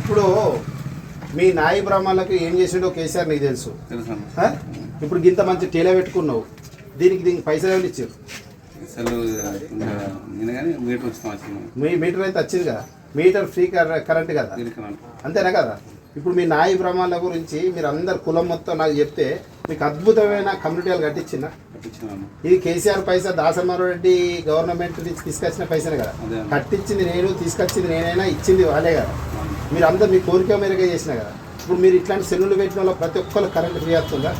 ఇప్పుడు మీ నాయి బ్రాహ్మణులకు ఏం చేసిండో కేసీఆర్ నీకు తెలుసు? ఇప్పుడు గింత మంచి టేల పెట్టుకున్నావు. దీనికి దీనికి పైసలు ఏమైనా ఇచ్చారు? మీ మీటర్ అయితే వచ్చింది. కదా మీటర్ ఫ్రీ కర- కరెంట్ కదా? అంతేనా కదా? ఇప్పుడు మీ నాయి బ్రాహ్మణుల గురించి మీరు అందరు కులం మొత్తం నాకు చెప్తే మీకు అద్భుతమైన కమ్యూనిటీలు కట్టించిన ఇది కేసీఆర్ పైసా దాసమారావు రెడ్డి గవర్నమెంట్ నుంచి తీసుకొచ్చిన పైసలు కదా. కట్టించింది నేను తీసుకొచ్చింది నేనైనా ఇచ్చింది వాళ్ళే కదా? మీరు అందరు మీ కోరిక మేరకే చేసిన కదా. ఇప్పుడు మీరు ఇట్లాంటి సెల్లులు పెట్టిన వాళ్ళు ప్రతి ఒక్కరు కరెంట్ ఫ్రీ వస్తుందా?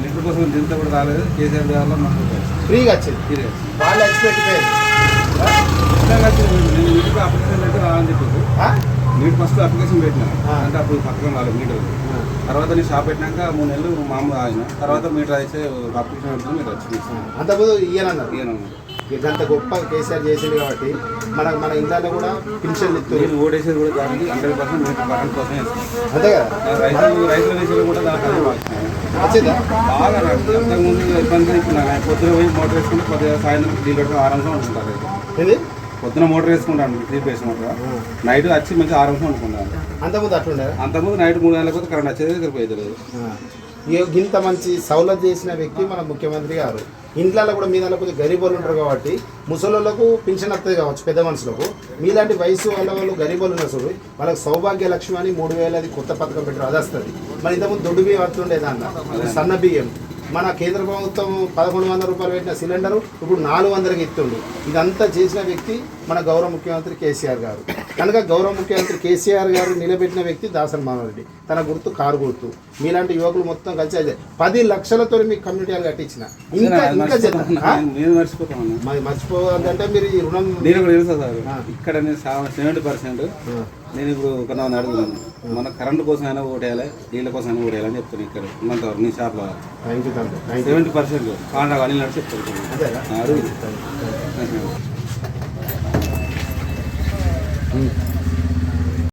మీటర్ కోసం దీంతో కూడా రాలేదు. కేసీఆర్ గారు మాకు ఫ్రీగా వచ్చింది. వాళ్ళు ఎక్స్పెక్ట్ నేను మీటర్ అప్లికేషన్ పెట్టి రావాలని చెప్పేసి? మీటర్ ఫస్ట్ అప్లికేషన్ పెట్టినా. అంటే అప్పుడు పథకం రాలేదు మీటర్ తర్వాత నేను షాప్ పెట్టినాక మూడు నెలలు మామూలు ఆగిన తర్వాత మీటర్ అయితే అప్లికేషన్ పెడితే మీరు వచ్చింది. అంతకుముందు ఇయ్యనన్నారు. ఇయ్యనమ్మా. ఇదంత గొప్ప కేసీఆర్ చేసింది కాబట్టి మన మన ఇంట్లో కూడా పింఛన్లు ఇస్తారు నేను ఓడేసేది కూడా దానికి హండ్రెడ్ పర్సెంట్ కరెంట్ కోసం వేస్తాను అంతే కదా. రైతులు రైతుల విషయంలో కూడా దానికి. వచ్చిందా? బాగా అంతకుముందు ఇబ్బంది పొద్దున పోయి మోటార్ వేసుకుంటే కొద్దిగా సాయంత్రం త్రీ పెట్టుకుని అనుకుంటారు అయితే ఇది పొద్దున మోటార్ వేసుకుంటాను త్రీ ఫేస్ మోటార్ నైట్ వచ్చి మంచి ఆరాంశం అనుకుంటాను అంతకుముందు అట్లుండే అంతకుముందు నైట్ మూడు గంటల పోతే కరెంట్ వచ్చేది సరిపోయేది లేదు. ఇంత మంచి సౌలత్ చేసిన వ్యక్తి మన ముఖ్యమంత్రి గారు. ఇంట్లో కూడా మీ దాంట్లో కొంచెం గరీబ్ వాళ్ళు ఉంటారు కాబట్టి ముసలోళ్ళకు పింఛన్ వస్తుంది కావచ్చు పెద్ద మనుషులకు. మీలాంటి వయసు వాళ్ళ వాళ్ళు గరీబోళ్ళు ఉన్నారు చూడు వాళ్ళకి సౌభాగ్య లక్ష్మి అని మూడు వేలది కొత్త పథకం పెట్టారు అది వస్తుంది. మరి ఇంతకుముందు దొడ్డు బియ్యం వస్తుండే దాంట్లో సన్న బియ్యం. మన కేంద్ర ప్రభుత్వం పదకొండు వందల రూపాయలు పెట్టిన సిలిండరు ఇప్పుడు నాలుగు వందలకి ఇస్తుండు ఇదంతా చేసిన వ్యక్తి మన గౌరవ ముఖ్యమంత్రి కేసీఆర్ గారు. కనుక గౌరవ ముఖ్యమంత్రి కేసీఆర్ గారు నిలబెట్టిన వ్యక్తి దాసన్ మానవరెడ్డి తన గుర్తు కారు గుర్తు. మీలాంటి యువకులు మొత్తం కలిసి అదే. పది లక్షలతో మీకు కమ్యూనిటీ కట్టించిన. ఇంకా ఇంకా మర్చిపోతాను. మరి మర్చిపోవాలంటే మీరు ఈ రుణం. ఇక్కడ సెవెంటీ పర్సెంట్. నేను ఇప్పుడు ఒక నాన్న అడుగుతున్నాను మన కరెంట్ కోసం అయినా ఓటేయాలి నీళ్ళ కోసం అయినా ఓటేయాలని చెప్తాను ఇక్కడ ఉన్నంత వరకు నీ షాప్లో. సెవెంటీ పర్సెంట్ కాండా అని నడిచి చెప్తాను అడుగు.